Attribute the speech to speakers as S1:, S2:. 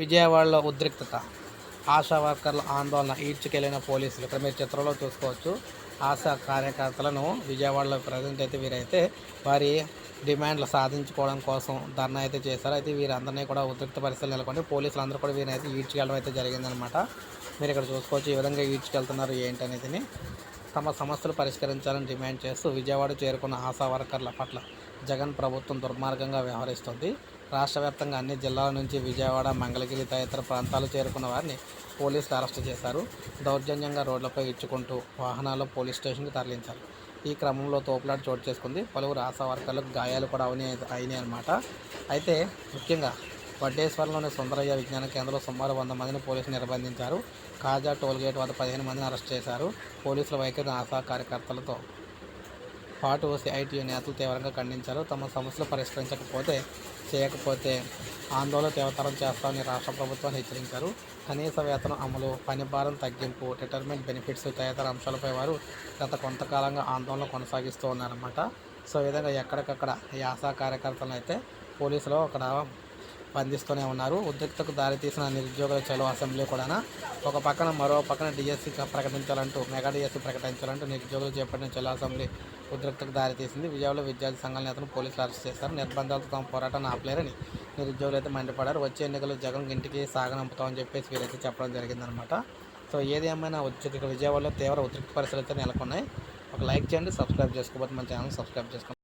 S1: విజయవాడలో ఉద్రిక్తత. ఆశా వర్కర్ల ఆందోళన ఈడ్చుకెళ్ళిన పోలీసులు ఇక్కడ మీరు చిత్రంలో చూసుకోవచ్చు. ఆశా కార్యకర్తలను విజయవాడలో ప్రజెంట్ అయితే వీరైతే వారి డిమాండ్లు సాధించుకోవడం కోసం ధర్నా అయితే చేశారు. అయితే వీరందరినీ కూడా ఉద్రిక్త పరిస్థితులు నెలకొని పోలీసులు అందరూ కూడా వీరైతే ఈడ్చుకెళ్ళడం అయితే జరిగిందనమాట మీరు ఇక్కడ చూసుకోవచ్చు ఈ విధంగా ఈడ్చుకెళ్తున్నారు ఏంటనేది తమ సమస్యలు పరిష్కరించాలని డిమాండ్ చేస్తూ విజయవాడ చేరుకున్న ఆశా వర్కర్ల పట్ల జగన్ ప్రభుత్వం దుర్మార్గంగా వ్యవహరిస్తుంది. రాష్ట్ర వ్యాప్తంగా అన్ని జిల్లాల నుంచి విజయవాడ మంగళగిరి తదితర ప్రాంతాలు చేరుకున్న వారిని పోలీసులు అరెస్ట్ చేశారు. దౌర్జన్యంగా రోడ్లపై ఇచ్చుకుంటూ వాహనాల్లో పోలీస్ స్టేషన్కి తరలించారు. ఈ క్రమంలో తోపులాట చోటు చేసుకుంది. పలువురు ఆశా వర్కర్లకు గాయాలు కూడా అవని అయినాయి అనమాట అయితే ముఖ్యంగా వడ్డేశ్వరంలోని సుందరయ్య విజ్ఞాన కేంద్రంలో సుమారు వంద మందిని పోలీసులు నిర్బంధించారు. కాజా టోల్గేట్ వద్ద పదిహేను మందిని అరెస్ట్ చేశారు. పోలీసుల వైఖరిని ఆశా కార్యకర్తలతో పాటు సిఐటియు నేతలు తీవ్రంగా ఖండించారు. తమ సమస్యలు పరిష్కరించకపోతే చేయకపోతే ఆందోళన తీవ్రతరం చేస్తామని రాష్ట్ర ప్రభుత్వాన్ని హెచ్చరించారు. కనీస వేతనం అమలు పని భారం తగ్గింపు రిటైర్మెంట్ బెనిఫిట్స్ తదితర అంశాలపై వారు గత కొంతకాలంగా ఆందోళన కొనసాగిస్తూ ఉన్నారన్నమాట. సో ఈ విధంగా ఎక్కడికక్కడ ఈ ఆశా కార్యకర్తలను అయితే పోలీసులు అక్కడ స్పందిస్తూనే ఉన్నారు. ఉద్రిక్తకు దారితీసిన నిరుద్యోగుల చలో అసెంబ్లీ కూడా ఒక పక్కన మరో పక్కన డిఎస్సీ ప్రకటించాలంటూ మెగా డిఎస్సీ ప్రకటించాలంటూ నిరుద్యోగులు చేపట్టిన చలో అసెంబ్లీ ఉద్రిక్తకు దారితీసింది విజయవాడలో విద్యార్థి సంఘాల నేతను పోలీసులు అరెస్ట్ చేశారు. నిర్బంధాలతో తమ పోరాటాన్ని ఆపలేరని నిరుద్యోగులు అయితే మండిపడారు వచ్చే ఎన్నికలు జగన్ ఇంటికి సాగనంపుతామని చెప్పేసి వీరైతే చెప్పడం జరిగిందనమాట సో ఏది ఏమైనా ఉద్రిక్త విజయవాడలో తీవ్ర ఉద్రిక్త పరిస్థితులు అయితే నెలకొన్నాయి. ఒక లైక్ చేయండి సబ్స్క్రైబ్ చేసుకోబోతే మన ఛానల్ సబ్స్క్రైబ్ చేసుకోండి.